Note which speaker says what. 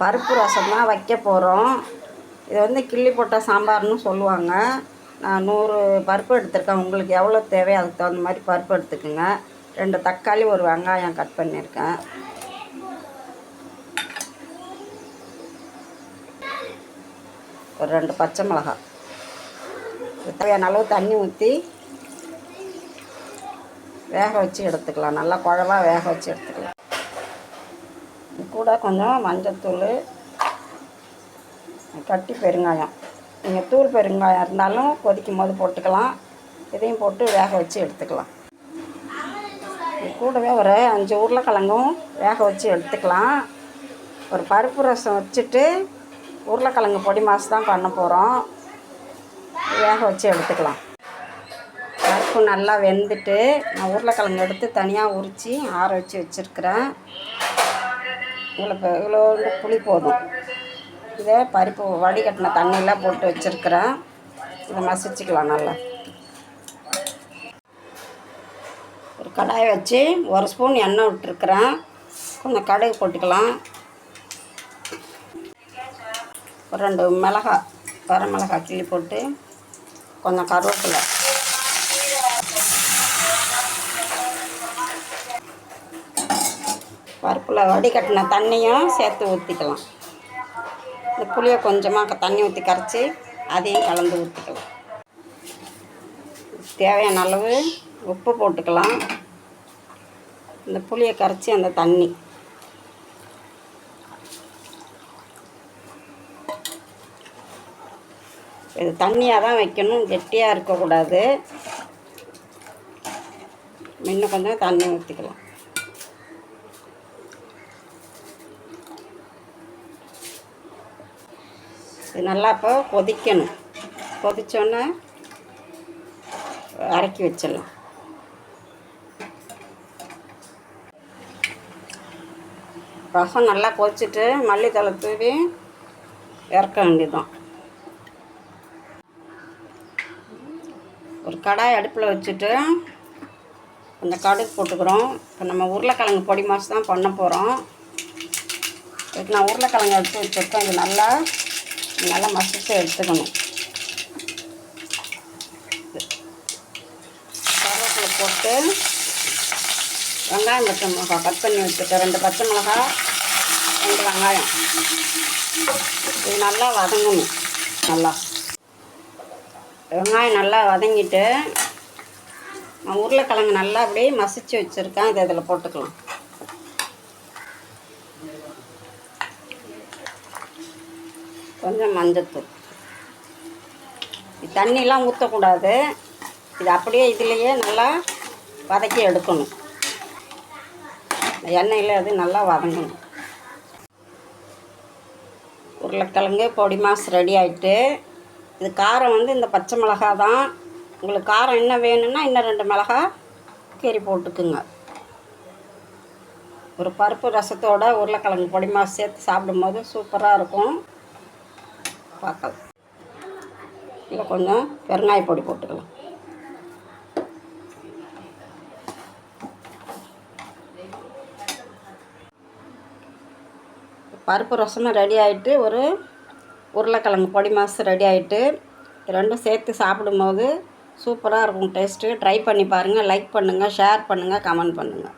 Speaker 1: பருப்பு ரசம் தான் வைக்க போகிறோம் இது வந்து கிள்ளி போட்ட சாம்பார்னு சொல்லுவாங்க. நான் நூறு பருப்பு எடுத்திருக்கேன். உங்களுக்கு எவ்வளோ தேவையோ அதுக்கு தகுந்த மாதிரி பருப்பு எடுத்துக்கோங்க. ரெண்டு தக்காளி ஒரு வெங்காயம் கட் பண்ணியிருக்கேன். ஒரு ரெண்டு பச்சை மிளகாய். தேவையான அளவு தண்ணி ஊற்றி வேக வச்சு எடுத்துக்கலாம். நல்லா குழவா வேக வச்சு எடுத்துக்கலாம். கூட கொஞ்சம் மஞ்சத்தூள் கட்டி பெருங்காயம். நீங்கள் தூள் பெருங்காயம் இருந்தாலும் கொதிக்கும் போது போட்டுக்கலாம். இதையும் போட்டு வேக வச்சு எடுத்துக்கலாம். கூடவே ஒரு அஞ்சு உருளைக்கிழங்கும் வேக வச்சு எடுத்துக்கலாம். ஒரு பருப்பு ரசம் வச்சுட்டு உருளைக்கிழங்கு பொடி மாசு தான் பண்ண போகிறோம் வேக வச்சு எடுத்துக்கலாம். பருப்பு நல்லா வெந்துட்டு நான் உருளைக்கிழங்கு எடுத்து தனியாக உரித்து ஆற வச்சு வச்சுருக்கிறேன். இவ்வளோ பெ- இவ்வளோ புளி போதும். இதை பருப்பு வடிகட்டின தண்ணியெலாம் போட்டு வச்சுருக்கிறேன். இதை மசிச்சுக்கலாம் நல்லா. ஒரு கடாயை வச்சு ஒரு ஸ்பூன் எண்ணெய் விட்டுருக்குறேன். கொஞ்சம் கடுகு போட்டுக்கலாம். ஒரு ரெண்டு மிளகாய் வர மிளகாய் கிள்ளி போட்டு கொஞ்சம் கருவேப்பிலை பருப்பில் வடிகட்டின தண்ணியும் சேர்த்து ஊற்றிக்கலாம் இந்த புளியை கொஞ்சமாக தண்ணி ஊற்றி கரைச்சி அதையும் கலந்து ஊற்றிக்கலாம் தேவையான அளவு உப்பு போட்டுக்கலாம். இந்த புளியை கரைச்சி அந்த தண்ணி. இது தண்ணியாக தான் வைக்கணும் கெட்டியாக இருக்கக்கூடாது. இன்னும் கொஞ்சம் தண்ணி ஊற்றிக்கலாம் இது நல்லா இப்போ கொதிக்கணும். கொதிச்சோன்னே இறக்கி வச்சிடலாம். ரசம் நல்லா கொதிச்சுட்டு மல்லித்தலை தூவி இறக்க வேண்டியதான் ஒரு கடாய் அடுப்பில் வச்சுட்டு கொஞ்சம் கடுகு போட்டுக்கிறோம். இப்போ நம்ம உருளைக்கிழங்கு பொடி மாசு தான் பண்ண போகிறோம் இதுக்கு நான் உருளைக்கிழங்கு எடுத்து வச்சுருக்கேன். இது நல்லா நல்லா மசிச்சு எடுத்துக்கணும். கருவேப்பிலை போட்டு வெங்காயம் பச்சை மிளகாய் கட் பண்ணி வச்சுருக்கேன் ரெண்டு பச்சை மிளகாய் ரெண்டு வெங்காயம். இது நல்லா வதங்கணும். நல்லா. வெங்காயம் நல்லா வதங்கிட்டு நான் உருளைக்கிழங்கு நல்லா அப்படியே மசிச்சு வச்சுருக்கேன். இதை இதில் போட்டுக்கலாம். கொஞ்சம் மஞ்சத்தூள். இது தண்ணிலாம் ஊற்றக்கூடாது இது அப்படியே இதுலேயே நல்லா வதக்கி எடுக்கணும். எண்ணெயில் அது நல்லா வதங்கணும். உருளைக்கிழங்கு பொடி மாஸ் ரெடி ஆகிட்டு இது காரம் வந்து இந்த பச்சை மிளகா தான். உங்களுக்கு காரம் என்ன வேணும்னா இன்னும் ரெண்டு மிளகா கீரி போட்டுக்குங்க. ஒரு பருப்பு ரசத்தோட உருளைக்கிழங்கு பொடி மாஸ் சேர்த்து சாப்பிடும்போது சூப்பராக இருக்கும். பார்க்கலாம். இதில் கொஞ்சம் பெருங்காய பொடி போட்டுக்கலாம். பருப்பு ரசமும் ரெடி ஆகிட்டு ஒரு உருளைக்கிழங்கு பொடி மாசு ரெடி ஆகிட்டு ரெண்டும் சேர்த்து சாப்பிடும்போது சூப்பராக இருக்கும் டேஸ்ட்டு. ட்ரை பண்ணி பாருங்கள் லைக் பண்ணுங்கள் ஷேர் பண்ணுங்கள் கமெண்ட் பண்ணுங்கள்